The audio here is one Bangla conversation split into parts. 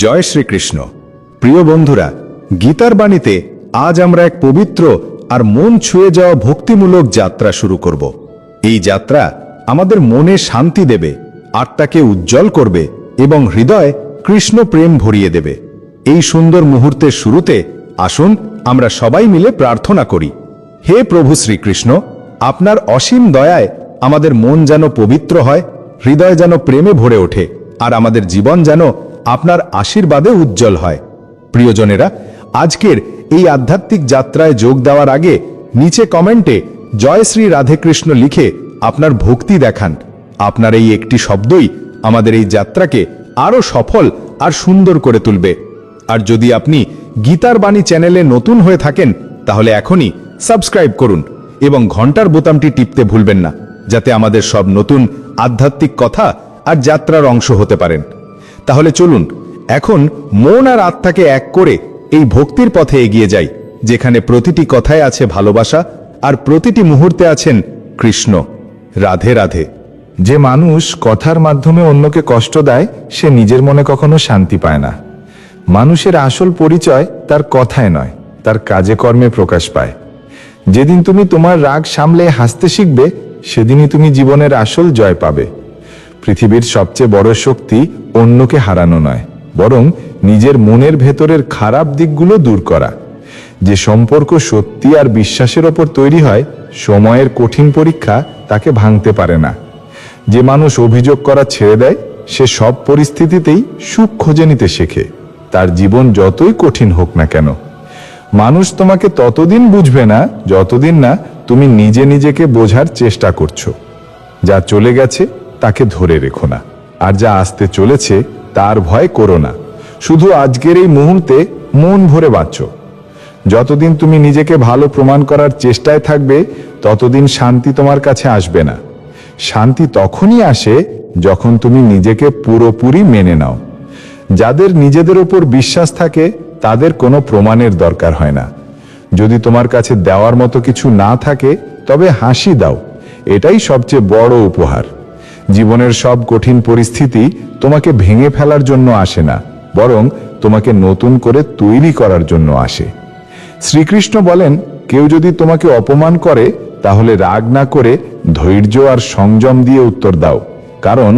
জয় শ্রীকৃষ্ণ। প্রিয় বন্ধুরা, গীতার বাণীতে আজ আমরা এক পবিত্র আর মন ছুঁয়ে যাওয়া ভক্তিমূলক যাত্রা শুরু করব। এই যাত্রা আমাদের মনে শান্তি দেবে, আত্মাকে উজ্জ্বল করবে এবং হৃদয় কৃষ্ণ প্রেম ভরিয়ে দেবে। এই সুন্দর মুহূর্তের শুরুতে আসুন আমরা সবাই মিলে প্রার্থনা করি। হে প্রভু শ্রীকৃষ্ণ, আপনার অসীম দয়ায় আমাদের মন যেন পবিত্র হয়, হৃদয় যেন প্রেমে ভরে ওঠে, আর আমাদের জীবন যেন আপনার আশীর্বাদে উজ্জ্বল হয়। প্রিয়জনেরা, আজকের এই আধ্যাত্মিক যাত্রায় যোগ দেওয়ার আগে নিচে কমেন্টে জয় শ্রী রাধেকৃষ্ণ লিখে আপনার ভক্তি দেখান। আপনার এই একটি শব্দই আমাদের এই যাত্রাকে আরও সফল আর সুন্দর করে তুলবে। আর যদি আপনি গীতার বাণী চ্যানেলে নতুন হয়ে থাকেন, তাহলে এখনই সাবস্ক্রাইব করুন এবং ঘণ্টার বোতামটি টিপতে ভুলবেন না, যাতে আমাদের সব নতুন আধ্যাত্মিক কথা আর যাত্রার অংশ হতে পারেন। তাহলে চলুন, এখন মন আর আত্মাকে এক করে এই ভক্তির পথে এগিয়ে যাই, যেখানে প্রতিটি কথায় আছে ভালোবাসা আর প্রতিটি মুহূর্তে আছেন কৃষ্ণ। রাধে রাধে। যে মানুষ কথার মাধ্যমে অন্যকে কষ্ট দেয়, সে নিজের মনে কখনো শান্তি পায় না। মানুষের আসল পরিচয় তার কথায় নয়, তার কাজে কর্মে প্রকাশ পায়। যেদিন তুমি তোমার রাগ সামলে হাসতে শিখবে, সেদিনই তুমি জীবনের আসল জয় পাবে। পৃথিবীর সবচেয়ে বড় শক্তি অন্যকে হারানো নয়, বরং নিজের মনের ভেতরের খারাপ দিকগুলো দূর করা। যে সম্পর্ক সত্যি আর বিশ্বাসের ওপর তৈরি হয়, সময়ের কঠিন পরীক্ষা তাকে ভাঙতে পারে না। যে মানুষ অভিযোগ করা ছেড়ে দেয়, সে সব পরিস্থিতিতেই সুখ খুঁজে নিতে শেখে। তার জীবন যতই কঠিন হোক না কেন। মানুষ তোমাকে ততদিন বুঝবে না, যতদিন না তুমি নিজে নিজেকে বোঝার চেষ্টা করছ। যা চলে গেছে তাকে ধরে রেখো না। আর যা আসতে চলেছে, তার ভয় করো না। শুধু আজকের এই মুহূর্তে মন ভরে বাঁচো। যতদিন তুমি নিজেকে ভালো প্রমাণ করার চেষ্টায় থাকবে, ততদিন শান্তি তোমার কাছে আসবে না। শান্তি তখনই আসে যখন তুমি নিজেকে পুরোপুরি মেনে নাও। যাদের নিজেদের উপর বিশ্বাস থাকে, তাদের কোনো প্রমাণের দরকার হয় না। যদি তোমার কাছে দেওয়ার মতো কিছু না থাকে, তবে হাসি দাও। এটাই সবচেয়ে বড় উপহার। জীবনের সব কঠিন পরিস্থিতি তোমাকে ভেঙে ফেলার জন্য আসে না, বরং তোমাকে নতুন করে তৈরি করার জন্য আসে। শ্রীকৃষ্ণ বলেন, কেউ যদি তোমাকে অপমান করে, তাহলে রাগ না করে ধৈর্য আর সংযম দিয়ে উত্তর দাও, কারণ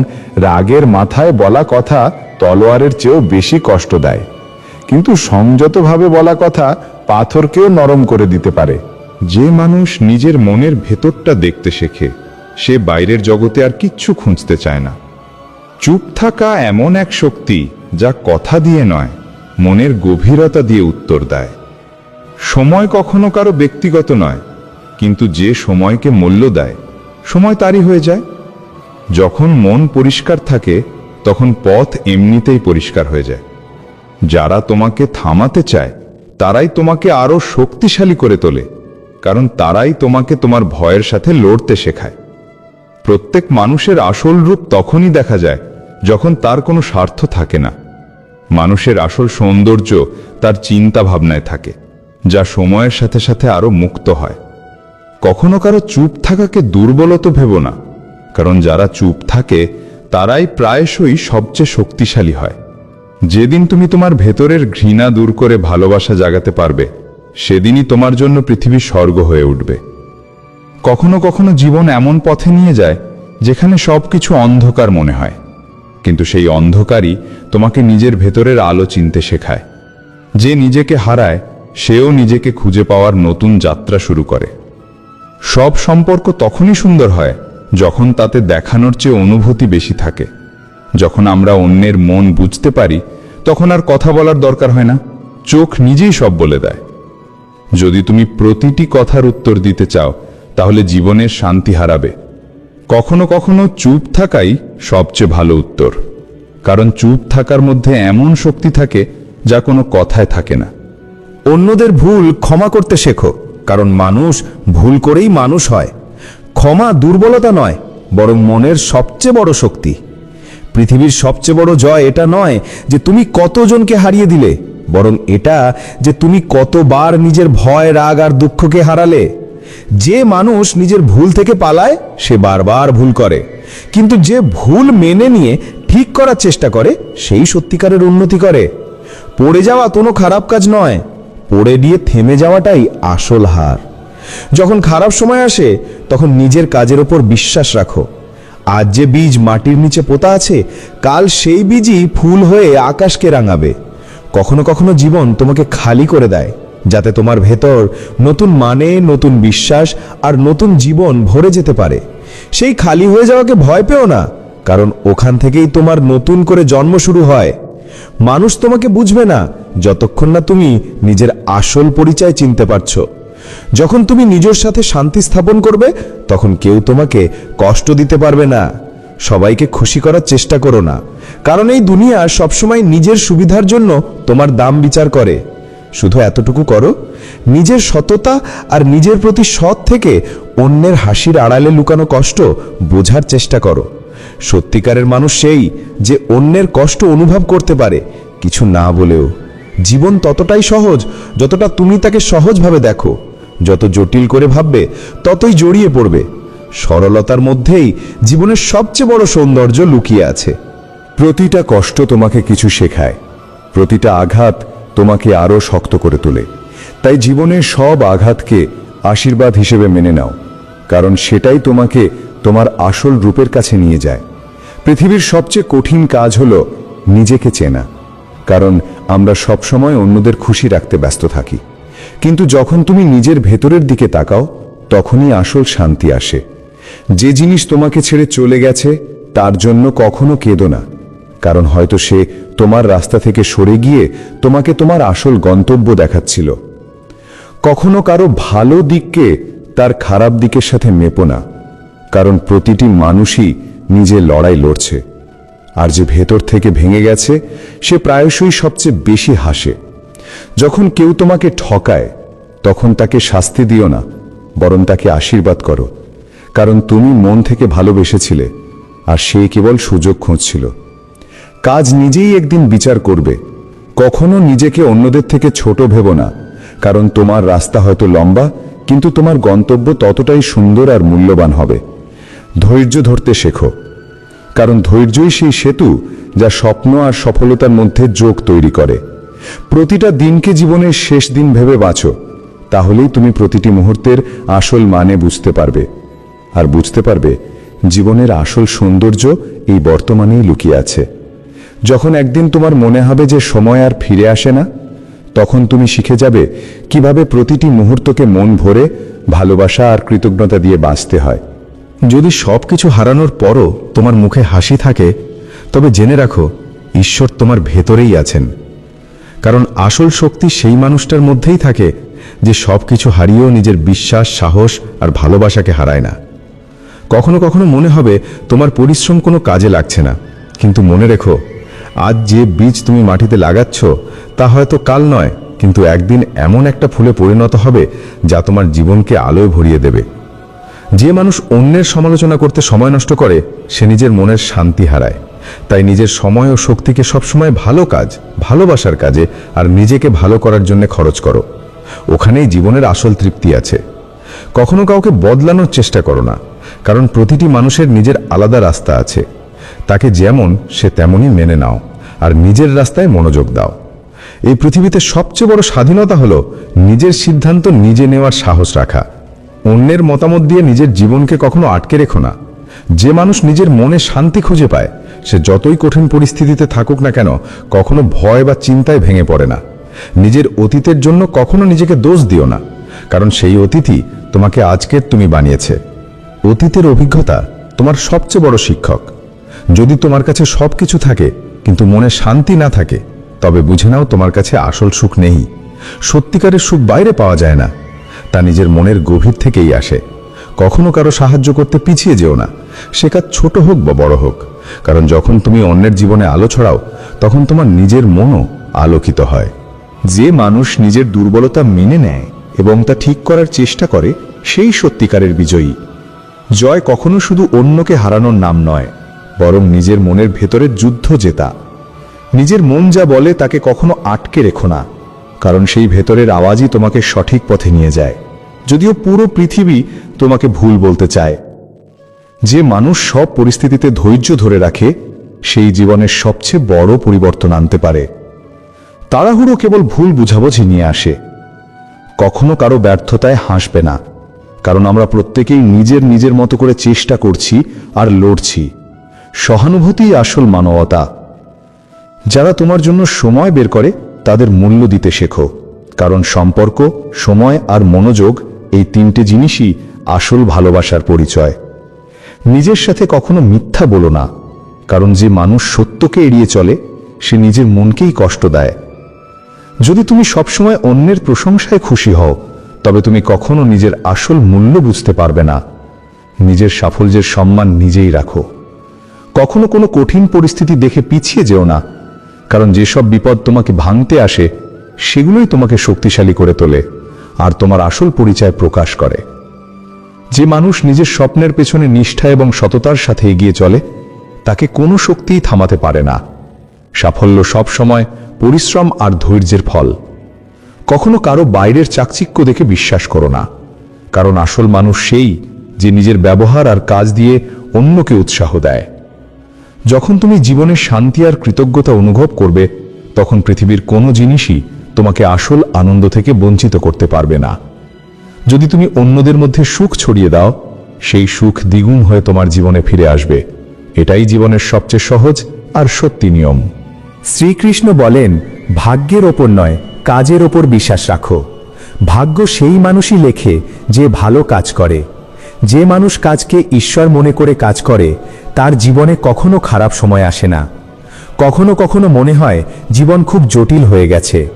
রাগের মাথায় বলা কথা তলোয়ারের চেয়েও বেশি কষ্ট দেয়। কিন্তু সংযতভাবে বলা কথা পাথরকেও নরম করে দিতে পারে। যে মানুষ নিজের মনের ভেতরটা দেখতে শেখে সে বাইরের জগতে আর কিচ্ছু খুঁজতে চায় না। চুপ থাকা এমন এক শক্তি যা কথা দিয়ে নয়, মনের গভীরতা দিয়ে উত্তর দেয়। সময় কখনো কারও ব্যক্তিগত নয়, কিন্তু যে সময়কে মূল্য দেয়, সময় তারই হয়ে যায়। যখন মন পরিষ্কার থাকে, তখন পথ এমনিতেই পরিষ্কার হয়ে যায়। যারা তোমাকে থামাতে চায়, তারাই তোমাকে আরও শক্তিশালী করে তোলে, কারণ তারাই তোমাকে তোমার ভয়ের সাথে লড়তে শেখায়। প্রত্যেক মানুষের আসল রূপ তখনই দেখা যায়, যখন তার কোনো স্বার্থ থাকে না। মানুষের আসল সৌন্দর্য তার চিন্তা ভাবনায় থাকে, যা সময়ের সাথে সাথে আরও মুক্ত হয়। কখনো কারও চুপ থাকাকে দুর্বলত ভেব না, কারণ যারা চুপ থাকে, তারাই প্রায়শই সবচেয়ে শক্তিশালী হয়। যেদিন তুমি তোমার ভেতরের ঘৃণা দূর করে ভালোবাসা জাগাতে পারবে, সেদিনই তোমার জন্য পৃথিবী স্বর্গ হয়ে উঠবে। কখনো কখনো জীবন এমন পথে নিয়ে যায় যেখানে সবকিছু অন্ধকার মনে হয়। কিন্তু সেই অন্ধকারই তোমাকে নিজের ভেতরের আলো চিনতে শেখায়। যে নিজেকে হারায়, সেও নিজেকে খুঁজে পাওয়ার নতুন যাত্রা শুরু করে। সব সম্পর্ক তখনই সুন্দর হয় যখন তাতে দেখানোর চেয়ে অনুভূতি বেশি থাকে। যখন আমরা অন্যের মন বুঝতে পারি, তখন আর কথা বলার দরকার হয় না। চোখ নিজেই সব বলে দেয়। যদি তুমি প্রতিটি কথার উত্তর দিতে চাও তাহলে জীবনের শান্তি হারাবে। কখনো কখনো চুপ থাকাই সবচেয়ে ভালো উত্তর। কারণ চুপ থাকার মধ্যে এমন শক্তি থাকে যা কোনো কথায় থাকে না। অন্যদের ভুল ক্ষমা করতে শেখো, কারণ মানুষ ভুল করেই মানুষ হয়। ক্ষমা দুর্বলতা নয়, বরং মনের সবচেয়ে বড় শক্তি। পৃথিবীর সবচেয়ে বড় জয় এটা নয় যে তুমি কতজনকে হারিয়ে দিলে, বরং এটা যে তুমি কতবার নিজের ভয়, রাগ আর দুঃখকে হারালে। যে মানুষ নিজের ভুল থেকে পালায়, সে বারবার ভুল করে। কিন্তু যে ভুল মেনে নিয়ে ঠিক করার চেষ্টা করে, সেই সত্যিকারের উন্নতি করে। পড়ে যাওয়া কোনো খারাপ কাজ নয়, পড়ে দিয়ে থেমে যাওয়াটাই আসল হার। যখন খারাপ সময় আসে, তখন নিজের কাজের ওপর বিশ্বাস রাখো। আজ যে বীজ মাটির নিচে পোতা আছে, কাল সেই বীজই ফুল হয়ে আকাশকে রাঙাবে। কখনো কখনো জীবন তোমাকে খালি করে দেয়। যাতে তোমার ভেতর নতুন মানে নতুন বিশ্বাস আর নতুন জীবন ভরে যেতে পারে। সেই খালি হয়ে যাওয়াকে ভয় পেও না, কারণ ওখান থেকেই তোমার নতুন করে জন্ম শুরু হয়। মানুষ তোমাকে বুঝবে না, যতক্ষণ না তুমি নিজের আসল পরিচয় চিনতে পারছ। যখন তুমি নিজের সাথে শান্তি স্থাপন করবে, তখন কেউ তোমাকে কষ্ট দিতে পারবে না। সবাইকে খুশি করার চেষ্টা করো না, কারণ এই দুনিয়া সবসময় নিজের সুবিধার জন্য তোমার দাম বিচার করে। শুধু এতটুকু করো, নিজের সততা আর নিজের প্রতি সৎ থেকে অন্যের হাসির আড়ালে লুকানো কষ্ট বোঝার চেষ্টা করো। সত্যিকারের মানুষ সেই যে অন্যের কষ্ট অনুভব করতে পারে, কিছু না বলেও। জীবন ততটাই সহজ যতটা তুমি তাকে সহজভাবে দেখো। যত জটিল করে ভাববে, ততই জড়িয়ে পড়বে। সরলতার মধ্যেই জীবনের সবচেয়ে বড় সৌন্দর্য লুকিয়ে আছে। প্রতিটা কষ্ট তোমাকে কিছু শেখায়। প্রতিটা আঘাত তোমাকে আরও শক্ত করে তোলে। তাই জীবনের সব আঘাতকে আশীর্বাদ হিসেবে মেনে নাও, কারণ সেটাই তোমাকে তোমার আসল রূপের কাছে নিয়ে যায়। পৃথিবীর সবচেয়ে কঠিন কাজ হল নিজেকে চেনা, কারণ আমরা সবসময় অন্যদের খুশি রাখতে ব্যস্ত থাকি। কিন্তু যখন তুমি নিজের ভেতরের দিকে তাকাও, তখনই আসল শান্তি আসে। যে জিনিস তোমাকে ছেড়ে চলে গেছে, তার জন্য কখনো কেঁদো না, কারণ হয়তো সে তোমার রাস্তা থেকে সরে গিয়ে তোমাকে তোমার আসল গন্তব্য দেখাচ্ছিল। কখনো কারও ভালো দিককে তার খারাপ দিকের সাথে মেপো না, কারণ প্রতিটি মানুষই নিজে লড়াই লড়ছে। আর যে ভেতর থেকে ভেঙে গেছে, সে প্রায়শই সবচেয়ে বেশি হাসে। যখন কেউ তোমাকে ঠকায়, তখন তাকে শাস্তি দিও না, বরং তাকে আশীর্বাদ করো। কারণ তুমি মন থেকে ভালোবেসেছিলে, আর সে কেবল সুযোগ খুঁজছিল। কাজ নিজেই একদিন বিচার করবে। কখনো নিজেকে অন্যদের থেকে ছোট ভেবো না, কারণ তোমার রাস্তা হয়তো লম্বা, কিন্তু তোমার গন্তব্য ততটাই সুন্দর আর মূল্যবান হবে। ধৈর্য ধরতে শেখো, কারণ ধৈর্যই সেই সেতু যা স্বপ্ন আর সফলতার মধ্যে যোগ তৈরি করে। প্রতিটা দিনকে জীবনের শেষ দিন ভেবে বাঁচো, তাহলেই তুমি প্রতিটি মুহূর্তের আসল মানে বুঝতে পারবে। আর বুঝতে পারবে, জীবনের আসল সৌন্দর্য এই বর্তমানেই লুকিয়ে আছে। যখন একদিন তোমার মনে হবে যে সময় আর ফিরে আসে না, তখন তুমি শিখে যাবে কীভাবে প্রতিটি মুহূর্তকে মন ভরে ভালোবাসা আর কৃতজ্ঞতা দিয়ে বাঁচতে হয়। যদি সব কিছু হারানোর পরও তোমার মুখে হাসি থাকে, তবে জেনে রাখো, ঈশ্বর তোমার ভেতরেই আছেন। কারণ আসল শক্তি সেই মানুষটার মধ্যেই থাকে যে সব কিছু হারিয়েও নিজের বিশ্বাস, সাহস আর ভালোবাসাকে হারায় না। কখনো কখনো মনে হবে তোমার পরিশ্রম কোনো কাজে লাগছে না, কিন্তু মনে রেখো আজ যে বীজ তুমি মাটিতে লাগাচ্ছ, তা হয়তো কাল নয়, কিন্তু একদিন এমন একটা ফুলে পরিণত হবে যা তোমার জীবনকে আলোয় ভরিয়ে দেবে। যে মানুষ অন্যের সমালোচনা করতে সময় নষ্ট করে, সে নিজের মনের শান্তি হারায়। তাই নিজের সময় ও শক্তিকে সবসময় ভালো কাজ, ভালোবাসার কাজে আর নিজেকে ভালো করার জন্য খরচ করো। ওখানেই জীবনের আসল তৃপ্তি আছে। কখনো কাউকে বদলানোর চেষ্টা করো না, কারণ প্রতিটি মানুষের নিজের আলাদা রাস্তা আছে। তাকে যেমন সে তেমনই মেনে নাও, আর নিজের রাস্তায় মনোযোগ দাও। এই পৃথিবীতে সবচেয়ে বড় স্বাধীনতা হলো নিজের সিদ্ধান্ত নিজে নেওয়ার সাহস রাখা। অন্যের মতামত দিয়ে নিজের জীবনকে কখনো আটকে রেখো না। যে মানুষ নিজের মনে শান্তি খুঁজে পায়, সে যতই কঠিন পরিস্থিতিতে থাকুক না কেন, কখনো ভয় বা চিন্তায় ভেঙে পড়ে না। নিজের অতীতের জন্য কখনো নিজেকে দোষ দিও না, কারণ সেই অতিথি তোমাকে আজকের তুমি বানিয়েছে। অতীতের অভিজ্ঞতা তোমার সবচেয়ে বড় শিক্ষক। যদি তোমার কাছে সব কিছু থাকে, কিন্তু মনে শান্তি না থাকে, তবে বুঝে নাও তোমার কাছে আসল সুখ নেই। সত্যিকারের সুখ বাইরে পাওয়া যায় না। তা নিজের মনের গভীর থেকেই আসে। কখনো কারও সাহায্য করতে পিছিয়ে যেও না। সে কাজ ছোট হোক বা বড় হোক। কারণ যখন তুমি অন্যের জীবনে আলো ছড়াও, তখন তোমার নিজের মনও আলোকিত হয়। যে মানুষ নিজের দুর্বলতা মেনে নেয় এবং তা ঠিক করার চেষ্টা করে, সেই সত্যিকারের বিজয়ী। জয় কখনো শুধু অন্যকে হারানোর নাম নয়। বরং নিজের মনের ভেতরের যুদ্ধ জেতা। নিজের মন যা বলে তাকে কখনো আটকে রেখো না, কারণ সেই ভেতরের আওয়াজই তোমাকে সঠিক পথে নিয়ে যায়। যদিও পুরো পৃথিবী তোমাকে ভুল বলতে চায়। যে মানুষ সব পরিস্থিতিতে ধৈর্য ধরে রাখে, সেই জীবনের সবচেয়ে বড় পরিবর্তন আনতে পারে। তাড়াহুড়ো কেবল ভুল বুঝাবুঝি নিয়ে আসে। কখনো কারও ব্যর্থতায় হাসবে না, কারণ আমরা প্রত্যেকেই নিজের নিজের মতো করে চেষ্টা করছি আর লড়ছি। সহানুভূতিই আসল মানবতা। যারা তোমার জন্য সময় বের করে, তাদের মূল্য দিতে শেখো। কারণ সম্পর্ক, সময় আর মনোযোগ এই তিনটে জিনিসই আসল ভালোবাসার পরিচয়। নিজের সাথে কখনো মিথ্যা বলো না। কারণ যে মানুষ সত্যকে এড়িয়ে চলে, সে নিজের মনকেই কষ্ট দেয়। যদি তুমি সবসময় অন্যের প্রশংসায় খুশি হও, তবে তুমি কখনো নিজের আসল মূল্য বুঝতে পারবে না। নিজের সাফল্যের সম্মান নিজেই রাখো। কখনো কোনো কঠিন পরিস্থিতি দেখে পিছিয়ে যেও না, কারণ যেসব বিপদ তোমাকে ভাঙতে আসে, সেগুলোই তোমাকে শক্তিশালী করে তোলে আর তোমার আসল পরিচয় প্রকাশ করে। যে মানুষ নিজের স্বপ্নের পেছনে নিষ্ঠা এবং সততার সাথে এগিয়ে চলে, তাকে কোনো শক্তিই থামাতে পারে না। সাফল্য সব সময় পরিশ্রম আর ধৈর্যের ফল। কখনো কারও বাইরের চাকচিক্য দেখে বিশ্বাস করো না, কারণ আসল মানুষ সেই যে নিজের ব্যবহার আর কাজ দিয়ে অন্যকে উৎসাহ দেয়। যখন তুমি জীবনে শান্তি আর কৃতজ্ঞতা অনুভব করবে, তখন পৃথিবীর কোনো জিনিসই তোমাকে আসল আনন্দ থেকে বঞ্চিত করতে পারবে না। যদি তুমি অন্যদের মধ্যে সুখ ছড়িয়ে দাও, সেই সুখ দ্বিগুণ হয়ে তোমার জীবনে ফিরে আসবে। এটাই জীবনের সবচেয়ে সহজ আর সত্যি নিয়ম। শ্রীকৃষ্ণ বলেন, ভাগ্যের ওপর নয়, কাজের ওপর বিশ্বাস রাখো। ভাগ্য সেই মানুষই লেখে যে ভালো কাজ করে। যে মানুষ কাজকে ঈশ্বর মনে করে কাজ করে, তার জীবনে কখনো খারাপ সময় আসে না। কখনো কখনো মনে হয় জীবন খুব জটিল হয়ে গেছে।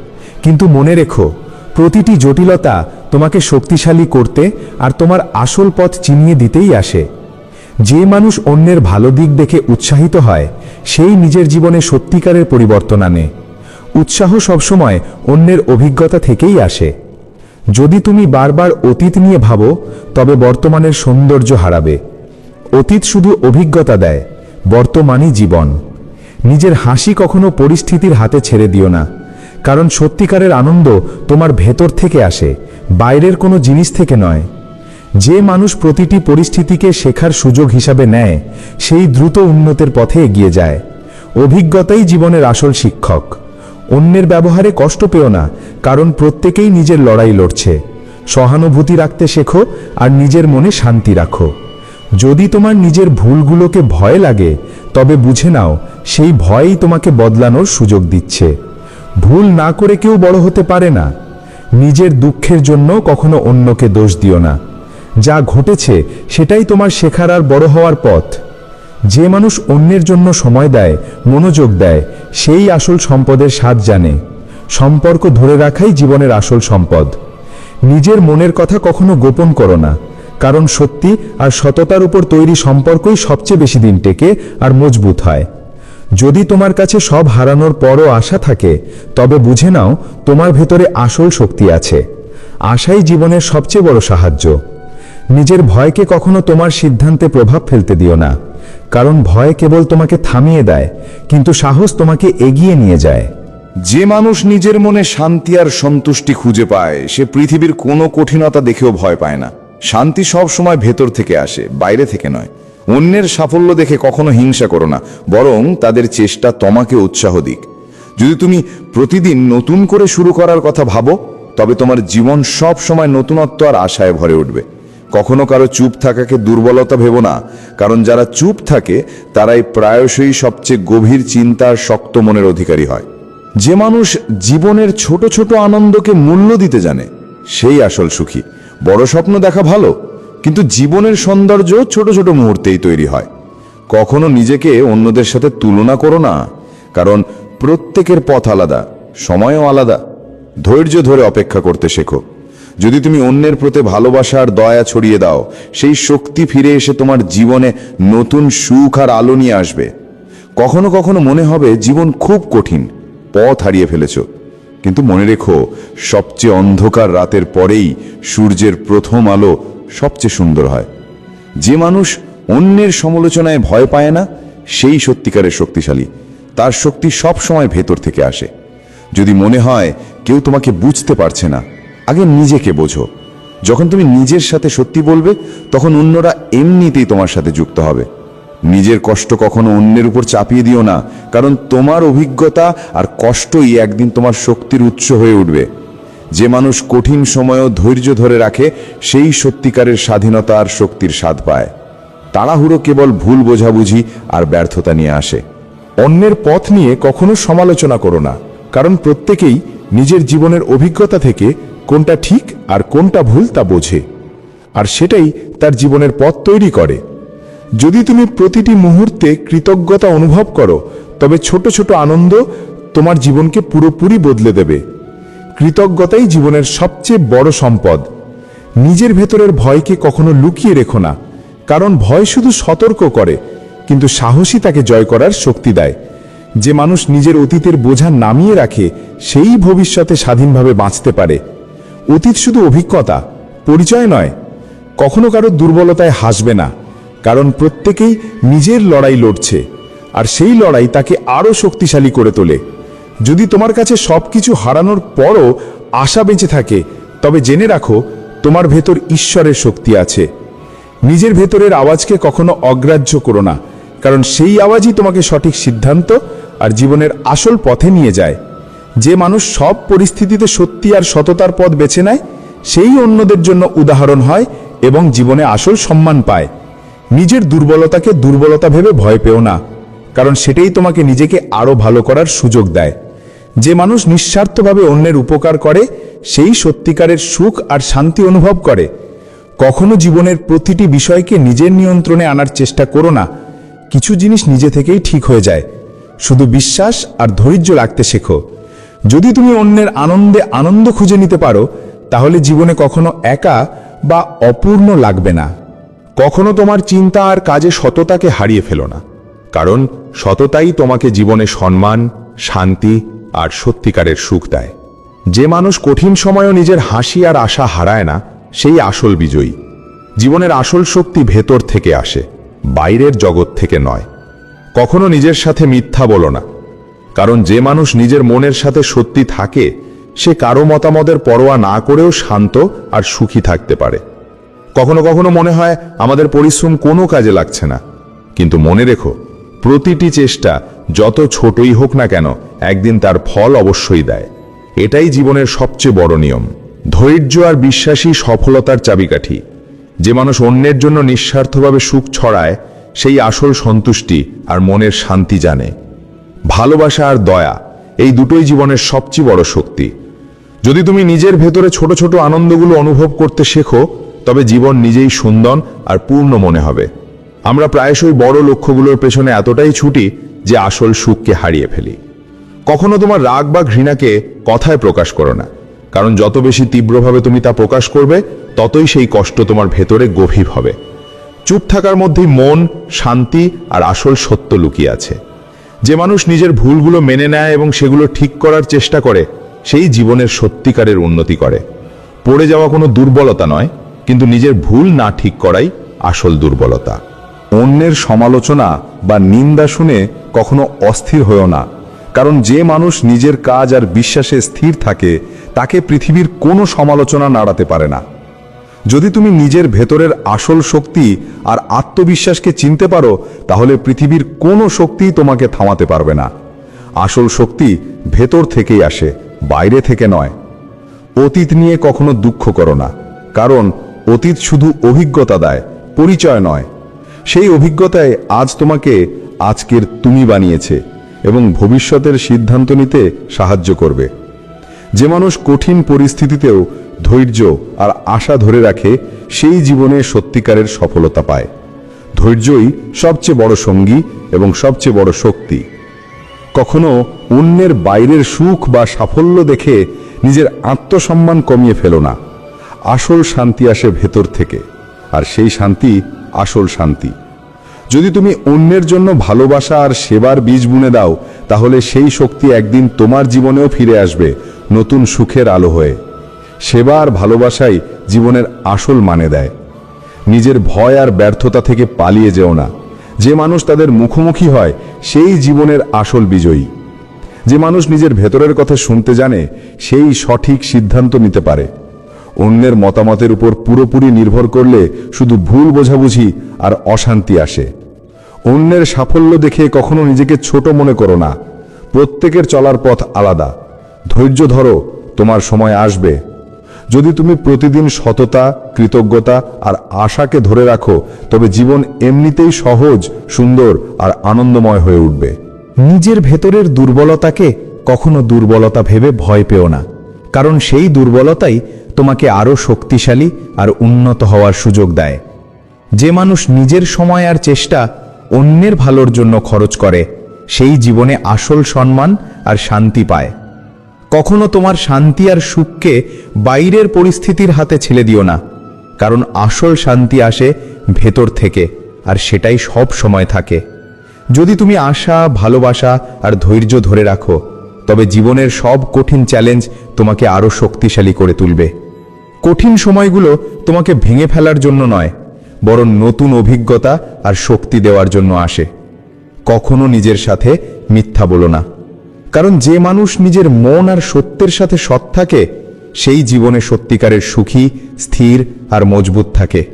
কিন্তু মনে রেখো, প্রতিটি জটিলতা তোমাকে শক্তিশালী করতে আর তোমার আসল পথ চিনিয়ে দিতেই আসে। যে মানুষ অন্যের ভালো দিক দেখে উৎসাহিত হয়, সেই নিজের জীবনে সত্যিকারের পরিবর্তন আনে। উৎসাহ সবসময় অন্যের অভিজ্ঞতা থেকেই আসে। যদি তুমি বারবার অতীত নিয়ে ভাবো, তবে বর্তমানের সৌন্দর্য হারাবে। অতীত শুধু অভিজ্ঞতা দেয়, বর্তমানই জীবন। নিজের হাসি কখনো পরিস্থিতির হাতে ছেড়ে দিও না, কারণ সত্যিকারের আনন্দ তোমার ভেতর থেকে আসে, বাইরের কোনো জিনিস থেকে নয়। যে মানুষ প্রতিটি পরিস্থিতিকে শেখার সুযোগ হিসাবে নেয়, সেই দ্রুত উন্নতের পথে এগিয়ে যায়। অভিজ্ঞতাই জীবনের আসল শিক্ষক। অন্যের ব্যবহারে কষ্ট পেও না, কারণ প্রত্যেকেই নিজের লড়াই লড়ছে। সহানুভূতি রাখতে শেখো আর নিজের মনে শান্তি রাখো। যদি তোমার নিজের ভুলগুলোকে ভয় লাগে, তবে বুঝে নাও, সেই ভয়ই তোমাকে বদলানোর সুযোগ দিচ্ছে। ভুল না করে কেউ বড় হতে পারে না। নিজের দুঃখের জন্য কখনো অন্যকে দোষ দিও না। যা ঘটেছে, সেটাই তোমার শেখার আর বড় হওয়ার পথ। যে মানুষ অন্যের জন্য সময় দেয়, মনোযোগ দেয়, সেই আসল সম্পদের স্বাদ জানে। সম্পর্ক ধরে রাখাই জীবনের আসল সম্পদ। নিজের মনের কথা কখনো গোপন করো না, কারণ সত্যি আর সততার উপর তৈরি সম্পর্কই সবচেয়ে বেশি দিন টেকে আর মজবুত হয়। যদি তোমার কাছে সব হারানোর পরও আশা থাকে, তবে বুঝে নাও তোমার ভেতরে আসল শক্তি আছে। আশাই জীবনের সবচেয়ে বড় সাহায্য। নিজের ভয়কে কখনো তোমার সিদ্ধান্তে প্রভাব ফেলতে দিও না। কারণ ভয় কেবল তোমাকে থামিয়ে দেয়, কিন্তু সাহস তোমাকে এগিয়ে নিয়ে যায়। যে মানুষ নিজের মনে শান্তি আর সন্তুষ্টি খুঁজে পায়, সে পৃথিবীর কোনো কঠিনতা দেখেও ভয় পায় না। শান্তি সব সময় ভেতর থেকে আসে, বাইরে থেকে নয়। অন্যের সাফল্য দেখে কখনো হিংসা করো না, বরং তাদের চেষ্টা তোমাকে উৎসাহ দিক। যদি তুমি প্রতিদিন নতুন করে শুরু করার কথা ভাবো, তবে তোমার জীবন সব সময় নতুনত্ব আর আশায় ভরে উঠবে। কখনো কারও চুপ থাকাকে দুর্বলতা ভেবো না, কারণ যারা চুপ থাকে, তারাই প্রায়শই সবচেয়ে গভীর চিন্তার শক্ত মনের অধিকারী হয়। যে মানুষ জীবনের ছোট ছোট আনন্দকে মূল্য দিতে জানে, সেই আসল সুখী। বড় স্বপ্ন দেখা ভালো, কিন্তু জীবনের সৌন্দর্য ছোট ছোট মুহূর্তেই তৈরি হয়। কখনো নিজেকে অন্যদের সাথে তুলনা করো না, কারণ প্রত্যেকের পথ আলাদা, সময়ও আলাদা। ধৈর্য ধরে অপেক্ষা করতে শেখো। যদি তুমি অন্যের প্রতি ভালোবাসা আর দয়া ছড়িয়ে দাও, সেই শক্তি ফিরে এসে তোমার জীবনে নতুন সুখ আর আলো নিয়ে আসবে। কখনো কখনো মনে হবে জীবন খুব কঠিন, পথ হারিয়ে ফেলেছ। কিন্তু মনে রেখো, সবচেয়ে অন্ধকার রাতের পরেই সূর্যের প্রথম আলো সবচেয়ে সুন্দর হয়। যে মানুষ অন্যের সমালোচনায় ভয় পায় না, সেই সত্যিকারের শক্তিশালী। তার শক্তি সব সময় ভেতর থেকে আসে। যদি মনে হয় কেউ তোমাকে বুঝতে পারছে না আগে নিজেকে বোঝো। যখন তুমি নিজের সাথে সত্যি বলবে, তখন অন্যরা এমনিতেই তোমার সাথে যুক্ত হবে। নিজের কষ্ট কখনো অন্যের উপর চাপিয়ে দিও না, কারণ তোমার অভিজ্ঞতা আর কষ্টই একদিন তোমার শক্তির উৎস হয়ে উঠবে। যে মানুষ কঠিন সময়েও ধৈর্য ধরে রাখে, সেই সত্যিকারের স্বাধীনতা আর শক্তির স্বাদ পায়। তাড়াহুড়ো কেবল ভুল বোঝাবুঝি আর ব্যর্থতা নিয়ে আসে। অন্যের পথ নিয়ে কখনো সমালোচনা করো না, কারণ প্রত্যেকেই নিজের জীবনের অভিজ্ঞতা থেকে কোনটা ঠিক আর কোনটা ভুল তা বোঝে, আর সেটাই তার জীবনের পথ তৈরি করে। যদি তুমি প্রতিটি মুহূর্তে কৃতজ্ঞতা অনুভব করো, তবে ছোট ছোট আনন্দ তোমার জীবনকে পুরোপুরি বদলে দেবে। কৃতজ্ঞতাই জীবনের সবচেয়ে বড় সম্পদ। নিজের ভেতরের ভয়কে কখনো লুকিয়ে রেখো না, কারণ ভয় শুধু সতর্ক করে, কিন্তু সাহসী তাকে জয় করার শক্তি দেয়। যে মানুষ নিজের অতীতের বোঝা নামিয়ে রাখে, সেই ভবিষ্যতে স্বাধীনভাবে বাঁচতে পারে। অতীত শুধু অভিজ্ঞতা, পরিচয় নয়, কখনো কারও দুর্বলতায় হাসবে না, কারণ প্রত্যেকেই নিজের লড়াই লড়ছে, আর সেই লড়াই তাকে আরও শক্তিশালী করে তোলে। যদি তোমার কাছে সবকিছু হারানোর পরও আশা বেঁচে থাকে, তবে জেনে রাখো, তোমার ভেতর ঈশ্বরের শক্তি আছে। নিজের ভেতরের আওয়াজকে কখনো অগ্রাহ্য করো না, কারণ সেই আওয়াজই তোমাকে সঠিক সিদ্ধান্ত আর জীবনের আসল পথে নিয়ে যায়। যে মানুষ সব পরিস্থিতিতে সত্যি আর সততার পথ বেছে নেয়, সেই অন্যদের জন্য উদাহরণ হয় এবং জীবনে আসল সম্মান পায়। নিজের দুর্বলতাকে দুর্বলতা ভেবে ভয় পেও না, কারণ সেটাই তোমাকে নিজেকে আরও ভালো করার সুযোগ দেয়। যে মানুষ নিঃস্বার্থভাবে অন্যের উপকার করে, সেই সত্যিকারের সুখ আর শান্তি অনুভব করে। কখনো জীবনের প্রতিটি বিষয়কে নিজের নিয়ন্ত্রণে আনার চেষ্টা করো না, কিছু জিনিস নিজে থেকেই ঠিক হয়ে যায়। শুধু বিশ্বাস আর ধৈর্য রাখতে শেখো। যদি তুমি অন্যের আনন্দে আনন্দ খুঁজে নিতে পারো, তাহলে জীবনে কখনো একা বা অপূর্ণ লাগবে না। কখনো তোমার চিন্তা আর কাজে সততাকে হারিয়ে ফেলো না, কারণ সততাই তোমাকে জীবনে সম্মান, শান্তি আর সত্যিকারের সুখ দেয়। যে মানুষ কঠিন সময়ও নিজের হাসি আর আশা হারায় না, সেই আসল বিজয়ী। জীবনের আসল শক্তি ভেতর থেকে আসে, বাইরের জগৎ থেকে নয়। কখনো নিজের সাথে মিথ্যা বলো না কারণ যে মানুষ নিজের মনের সাথে সত্যি থাকে, সে কারও মতামতের পরোয়া না করেও শান্ত আর সুখী থাকতে পারে। কখনো কখনো মনে হয় আমাদের পরিশ্রম কোনো কাজে লাগছে না। কিন্তু মনে রেখো, প্রতিটি চেষ্টা, যত ছোটই হোক না কেন, একদিন তার ফল অবশ্যই দেয়। এটাই জীবনের সবচেয়ে বড় নিয়ম। ধৈর্য আর বিশ্বাসী সফলতার চাবিকাঠি। যে মানুষ অন্যের জন্য নিঃস্বার্থভাবে সুখ ছড়ায়, সেই আসল সন্তুষ্টি আর মনের শান্তি জানে। ভালোবাসা আর দয়া, এই দুটোই জীবনের সবচেয়ে বড় শক্তি। যদি তুমি নিজের ভেতরে ছোট ছোট আনন্দগুলো অনুভব করতে শেখো, তবে জীবন নিজেই সুন্দর আর পূর্ণ মনে হবে। আমরা প্রায়শই বড় লক্ষ্যগুলোর পেছনে এতটাই ছুটি যে আসল সুখকে হারিয়ে ফেলি। কখনো তোমার রাগ বা ঘৃণাকে কথায় প্রকাশ করো না, কারণ যত বেশি তীব্রভাবে তুমি তা প্রকাশ করবে, ততই সেই কষ্ট তোমার ভেতরে গভীর হবে। চুপ থাকার মধ্যেই মন, শান্তি আর আসল সত্য লুকিয়ে আছে। যে মানুষ নিজের ভুলগুলো মেনে নেয় এবং সেগুলো ঠিক করার চেষ্টা করে, সেই জীবনের সত্যিকারের উন্নতি করে। পড়ে যাওয়া কোনো দুর্বলতা নয়, কিন্তু নিজের ভুল না ঠিক করাই আসল দুর্বলতা। অন্যের সমালোচনা বা নিন্দা শুনে কখনো অস্থির হয়েও না, কারণ যে মানুষ নিজের কাজ আর বিশ্বাসে স্থির থাকে, তাকে পৃথিবীর কোনো সমালোচনা নাড়াতে পারে না। যদি তুমি নিজের ভেতরের আসল শক্তি আর আত্মবিশ্বাসকে চিনতে পারো, তাহলে পৃথিবীর কোনো শক্তি তোমাকে থামাতে পারবে না। আসল শক্তি ভেতর থেকেই আসে, বাইরে থেকে নয়। অতীত নিয়ে কখনো দুঃখ করো না, কারণ অতীত শুধু অভিজ্ঞতা দেয়, পরিচয় নয়। সেই অভিজ্ঞতায় আজ তোমাকে আজকের তুমি বানিয়েছে এবং ভবিষ্যতের সিদ্ধান্ত নিতে সাহায্য করবে। যে মানুষ কঠিন পরিস্থিতিতেও ধৈর্য আর আশা ধরে রাখে, সেই জীবনে সত্যিকারের সফলতা পায়। ধৈর্যই সবচেয়ে বড় সঙ্গী এবং সবচেয়ে বড় শক্তি। কখনো অন্যের বাইরের সুখ বা সাফল্য দেখে নিজের আত্মসম্মান কমিয়ে ফেলো না। আসল শান্তি আসে ভেতর থেকে, আর সেই শান্তি আসল শান্তি। যদি তুমি অন্যের জন্য ভালোবাসা আর সেবার বীজ বুনে দাও, তাহলে সেই শক্তি একদিন তোমার জীবনেও ফিরে আসবে, নতুন সুখের আলো হয়ে। সেবা আর ভালোবাসাই জীবনের আসল মানে দেয়। নিজের ভয় আর ব্যর্থতা থেকে পালিয়ে যেও না। যে মানুষ তাদের মুখোমুখি হয়, সেই জীবনের আসল বিজয়ী। যে মানুষ নিজের ভেতরের কথা শুনতে জানে, সেই সঠিক সিদ্ধান্ত নিতে পারে। অন্যের মতামতের উপর পুরোপুরি নির্ভর করলে শুধু ভুল বোঝাবুঝি আর অশান্তি আসে। অন্যের সাফল্য দেখে কখনো নিজেকে ছোট মনে করো না। প্রত্যেকের চলার পথ আলাদা। ধৈর্য ধরো, তোমার সময় আসবে। যদি তুমি প্রতিদিন সততা, কৃতজ্ঞতা আর আশাকে ধরে রাখো, তবে জীবন এমনিতেই সহজ, সুন্দর আর আনন্দময় হয়ে উঠবে। নিজের ভেতরের দুর্বলতাকে কখনো দুর্বলতা ভেবে ভয় পেও না, কারণ সেই দুর্বলতাই তোমাকে আরও শক্তিশালী আর উন্নত হওয়ার সুযোগ দেয়। যে মানুষ নিজের সময় আর চেষ্টা অন্যের ভালোর জন্য খরচ করে, সেই জীবনে আসল সম্মান আর শান্তি পায়। কখনো তোমার শান্তি আর সুখকে বাইরের পরিস্থিতির হাতে ছেড়ে দিও না, কারণ আসল শান্তি আসে ভেতর থেকে, আর সেটাই সব সময় থাকে। যদি তুমি আশা, ভালোবাসা আর ধৈর্য ধরে রাখো, তবে জীবনের সব কঠিন চ্যালেঞ্জ তোমাকে আরও শক্তিশালী করে তুলবে। কঠিন সময়গুলো তোমাকে ভেঙে ফেলার জন্য নয়, বরং নতুন অভিজ্ঞতা আর শক্তি দেওয়ার জন্য আসে। কখনো নিজের সাথে মিথ্যা বলো না। কারণ যে মানুষ নিজের মন আর সত্যের সাথে সৎ থাকে, সেই জীবনে সত্যিকারের সুখী, স্থির আর মজবুত থাকে।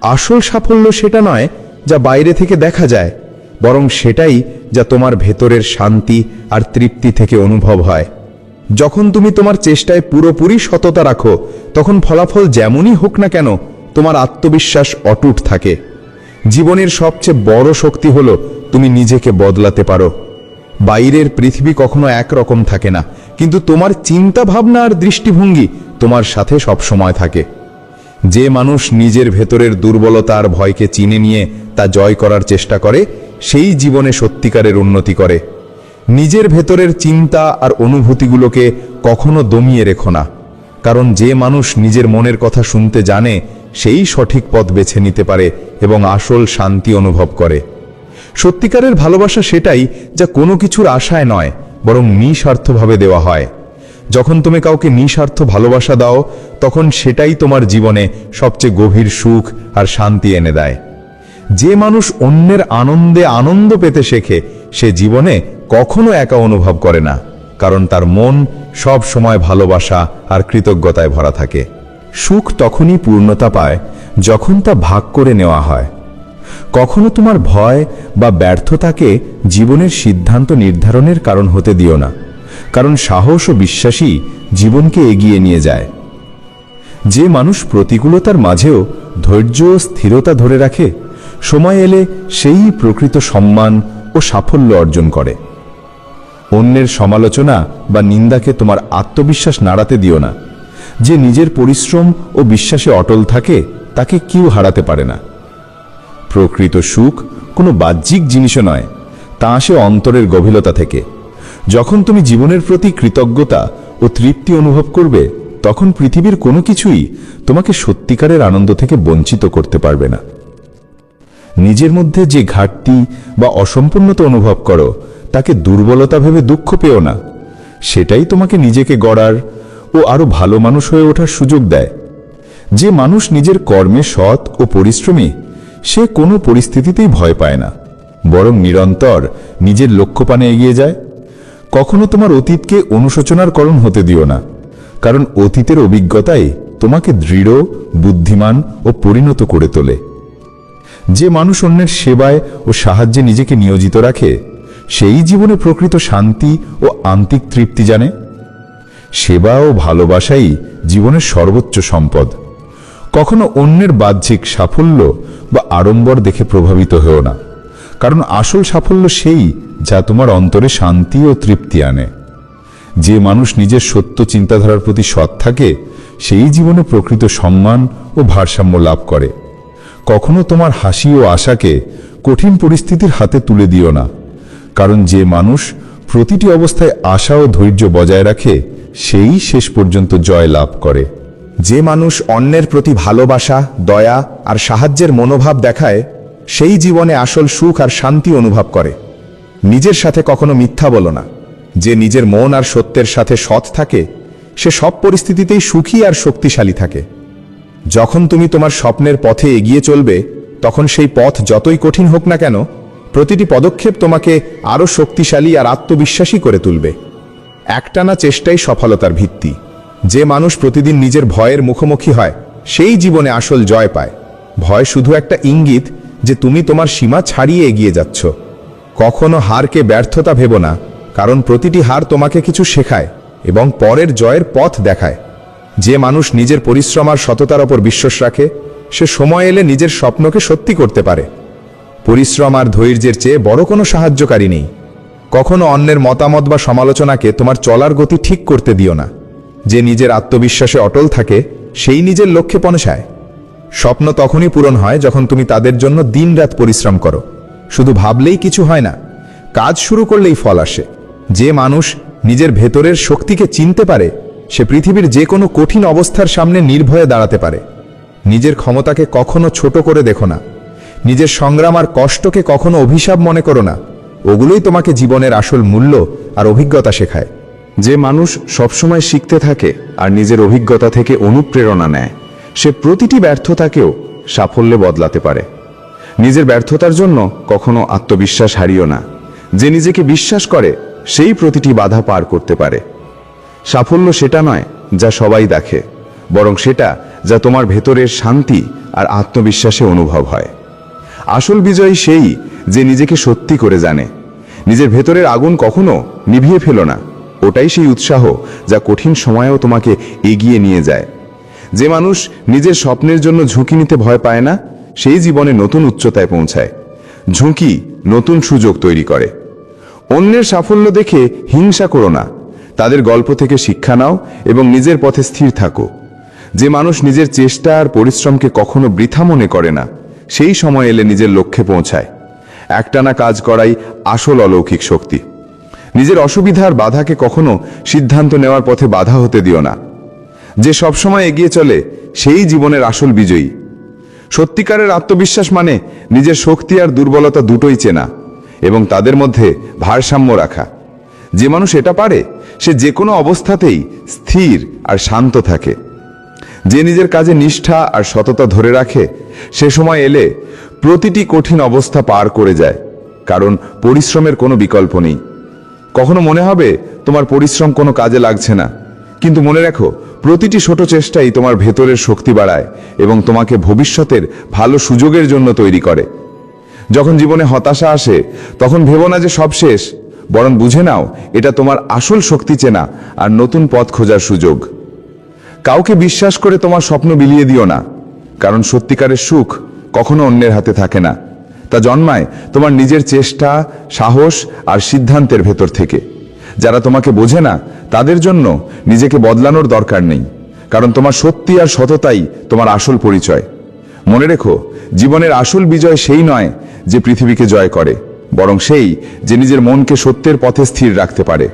আসল সাফল্য সেটা নয় যা বাইরে থেকে দেখা যায়, বরং সেটাই যা তোমার ভেতরের শান্তি আর তৃপ্তি থেকে অনুভব হয়। যখন তুমি তোমার চেষ্টায় পুরোপুরি সততা রাখো, তখন ফলাফল যেমনই হোক না কেন, তোমার আত্মবিশ্বাস অটুট থাকে। জীবনের সবচেয়ে বড় শক্তি হলো তুমি নিজেকে বদলাতে পারো। বাইরের পৃথিবী কখনো একরকম থাকে না। কিন্তু তোমার চিন্তা ভাবনা আর দৃষ্টিভঙ্গি তোমার সাথে সব সময় থাকে। যে মানুষ নিজের ভেতরের দুর্বলতা আর ভয়কে চিনে নিয়ে তা জয় করার চেষ্টা করে, সেই জীবনে সত্যিকারের উন্নতি করে। নিজের ভেতরের চিন্তা আর অনুভূতিগুলোকে কখনো দমিয়ে রেখো না। কারণ যে মানুষ নিজের মনের কথা শুনতে জানে, সেই সঠিক পথ বেছে নিতে পারে এবং আসল শান্তি অনুভব করে। সত্যিকারের ভালোবাসা সেটাই যা কোনো কিছুর আশায় নয়, বরং নিঃস্বার্থভাবে দেওয়া হয়। যখন তুমি কাউকে নিঃস্বার্থ ভালোবাসা দাও, তখন সেটাই তোমার জীবনে সবচেয়ে গভীর সুখ আর শান্তি এনে দেয়। যে মানুষ অন্যের আনন্দে আনন্দ পেতে শেখে, সে জীবনে কখনো একা অনুভব করে না, কারণ তার মন সব সময় ভালোবাসা আর কৃতজ্ঞতায় ভরা থাকে। সুখ তখনই পূর্ণতা পায় যখন তা ভাগ করে নেওয়া হয়। কখনো তোমার ভয় বা ব্যর্থতাকে জীবনের সিদ্ধান্ত নির্ধারণের কারণ হতে দিও না, কারণ সাহস ও বিশ্বাসী জীবনকে এগিয়ে নিয়ে যায়। যে মানুষ প্রতিকূলতার মাঝেও ধৈর্য ও স্থিরতা ধরে রাখে, সময় এলে সেই প্রকৃত সম্মান ও সাফল্য অর্জন করে। অন্যের সমালোচনা বা নিন্দাকে তোমার আত্মবিশ্বাস নাড়াতে দিও না। যে নিজের পরিশ্রম ও বিশ্বাসে অটল থাকে, তাকে কেউ হারাতে পারে না। প্রকৃত সুখ কোনো বাহ্যিক জিনিসও নয়, তা আসে অন্তরের গভীরতা থেকে। যখন তুমি জীবনের প্রতি কৃতজ্ঞতা ও তৃপ্তি অনুভব করবে, তখন পৃথিবীর কোনো কিছুই তোমাকে সত্যিকারের আনন্দ থেকে বঞ্চিত করতে পারবে না। নিজের মধ্যে যে ঘাটতি বা অসম্পূর্ণতা অনুভব করো, তাকে দুর্বলতা ভেবে দুঃখ পেও না। সেটাই তোমাকে নিজেকে গড়ার ও আরও ভালো মানুষ হয়ে ওঠার সুযোগ দেয়। যে মানুষ নিজের কর্মে সৎ ও পরিশ্রমী সে কোনো পরিস্থিতিতেই ভয় পায় না, বরং নিরন্তর নিজের লক্ষ্যপানে এগিয়ে যায়। কখনো তোমার অতীতকে অনুশোচনার করণ হতে দিও না, কারণ অতীতের অভিজ্ঞতাই তোমাকে দৃঢ়, বুদ্ধিমান ও পরিণত করে তোলে। যে মানুষ অন্যের সেবায় ও সাহায্যে নিজেকে নিয়োজিত রাখে, সেই জীবনে প্রকৃত শান্তি ও আন্তিক তৃপ্তি জানে। সেবা ও ভালোবাসাই জীবনের সর্বোচ্চ সম্পদ। কখনো অন্যের বাহ্যিক সাফল্য বা আড়ম্বর দেখে প্রভাবিত হও না। কারণ আসল সাফল্য সেই যা তোমার অন্তরে শান্তি ও তৃপ্তি আনে। যে মানুষ নিজের সত্য চিন্তাধারার প্রতি সৎ থাকে, সেই জীবনে প্রকৃত সম্মান ও ভারসাম্য লাভ করে। কখনো তোমার হাসি ও আশাকে কঠিন পরিস্থিতির হাতে তুলে দিও না। কারণ যে মানুষ প্রতিটি অবস্থায় আশা ও ধৈর্য বজায় রাখে, সেই শেষ পর্যন্ত জয় লাভ করে। যে মানুষ অন্যের প্রতি ভালোবাসা, দয়া আর সাহায্যের মনোভাব দেখায়, সেই জীবনে আসল সুখ আর শান্তি অনুভব করে। নিজের সাথে কখনো মিথ্যা বলো না। যে নিজের মন আর সত্যের সাথে সৎ থাকে, সে সব পরিস্থিতিতেই সুখী আর শক্তিশালী থাকে। যখন তুমি তোমার স্বপ্নের পথে এগিয়ে চলবে, তখন সেই পথ যতই কঠিন হোক না কেন, প্রতিটি পদক্ষেপ তোমাকে আরও শক্তিশালী আর আত্মবিশ্বাসী করে তুলবে। একটানা চেষ্টাই সফলতার ভিত্তি। যে মানুষ প্রতিদিন নিজের ভয়ের মুখোমুখি হয়, সেই জীবনে আসল জয় পায়। ভয় শুধু একটা ইঙ্গিত যে তুমি তোমার সীমা ছাড়িয়ে এগিয়ে যাচ্ছ। কখনো হারকে ব্যর্থতা ভেবো না, কারণ প্রতিটি হার তোমাকে কিছু শেখায় এবং পরের জয়ের পথ দেখায়। যে মানুষ নিজের পরিশ্রম আর সততার ওপর বিশ্বাস রাখে, সে সময় এলে নিজের স্বপ্নকে সত্যি করতে পারে। পরিশ্রম আর ধৈর্যের চেয়ে বড় কোনো সাহায্যকারী নেই। কখনো অন্যের মতামত বা সমালোচনাকে তোমার চলার গতি ঠিক করতে দিও না। যে নিজের আত্মবিশ্বাসে অটল থাকে, সেই নিজের লক্ষ্যে পৌঁছায়। স্বপ্ন তখনই পূরণ হয় যখন তুমি তাদের জন্য দিনরাত পরিশ্রম করো। শুধু ভাবলেই কিছু হয় না, কাজ শুরু করলেই ফল আসে। যে মানুষ নিজের ভেতরের শক্তিকে চিনতে পারে, সে পৃথিবীর যে কোনো কঠিন অবস্থার সামনে নির্ভয়ে দাঁড়াতে পারে। নিজের ক্ষমতাকে কখনো ছোট করে দেখো না। নিজের সংগ্রাম আর কষ্টকে কখনো অভিশাপ মনে করো না। ওগুলোই তোমাকে জীবনের আসল মূল্য আর অভিজ্ঞতা শেখায়। যে মানুষ সবসময় শিখতে থাকে আর নিজের অভিজ্ঞতা থেকে অনুপ্রেরণা নেয়, সে প্রতিটি ব্যর্থতাকেও সাফল্যে বদলাতে পারে। নিজের ব্যর্থতার জন্য কখনো আত্মবিশ্বাস হারিও না। যে নিজেকে বিশ্বাস করে, সেই প্রতিটি বাধা পার করতে পারে। সাফল্য সেটা নয় যা সবাই দেখে, বরং সেটা যা তোমার ভেতরের শান্তি আর আত্মবিশ্বাসে অনুভব হয়। আসল বিজয়ী সেই যে নিজেকে সত্যি করে জানে। নিজের ভেতরের আগুন কখনো নিভিয়ে ফেলো না। ওটাই সেই উৎসাহ যা কঠিন সময়েও তোমাকে এগিয়ে নিয়ে যায়। যে মানুষ নিজের স্বপ্নের জন্য ঝুঁকি নিতে ভয় পায় না, সেই জীবনে নতুন উচ্চতায় পৌঁছায়। ঝুঁকি নতুন সুযোগ তৈরি করে। অন্যের সাফল্য দেখে হিংসা করো না। তাদের গল্প থেকে শিক্ষা নাও এবং নিজের পথে স্থির থাকো। যে মানুষ নিজের চেষ্টা আর পরিশ্রমকে কখনো বৃথা মনে করে না, সেই সময় এলে নিজের লক্ষ্যে পৌঁছায়। একটানা কাজ করাই আসল অলৌকিক শক্তি। নিজের অসুবিধার বাধাকে কখনো সিদ্ধান্ত নেওয়ার পথে বাধা হতে দিও না। যে সবসময় এগিয়ে চলে, সেই জীবনের আসল বিজয়ী। সত্যিকারের আত্মবিশ্বাস মানে নিজের শক্তি আর দুর্বলতা দুটোই চেনা এবং তাদের মধ্যে ভারসাম্য রাখা। যে মানুষ এটা পারে, সে যে কোনো অবস্থাতেই স্থির আর শান্ত থাকে। যে নিজের কাজে নিষ্ঠা আর সততা ধরে রাখে, সে সময় এলে প্রতিটি কঠিন অবস্থা পার করে যায়, কারণ পরিশ্রমের কোনো বিকল্প নেই। কখনো মনে হবে তোমার পরিশ্রম কোনো কাজে লাগছে না। কিন্তু মনে রাখো, প্রতিটি ছোট চেষ্টাই তোমার ভেতরের শক্তি বাড়ায় এবং তোমাকে ভবিষ্যতের ভালো সুযোগের জন্য তৈরি করে। যখন জীবনে হতাশা আসে, তখন ভেবো না যে সব শেষ, বরং বুঝে নাও, এটা তোমার আসল শক্তি চেনা আর নতুন পথ খোঁজার সুযোগ। কাউকে বিশ্বাস করে তোমার স্বপ্ন বিলিয়ে দিও না, কারণ সত্যিকারের সুখ কখনো অন্যের হাতে থাকে না। তা জন্মায় তোমার নিজের চেষ্টা, সাহস আর সিদ্ধান্তের ভেতর থেকে। যারা তোমাকে বোঝে না, তাদের জন্য নিজেকে বদলানোর দরকার নেই, কারণ তোমার সত্যি আর সততাই তোমার আসল পরিচয়। মনে রেখো, জীবনের আসল বিজয় সেই নয় যে পৃথিবীকে জয় করে, বরং সেই যে নিজের মনকে সত্যের পথে স্থির রাখতে পারে।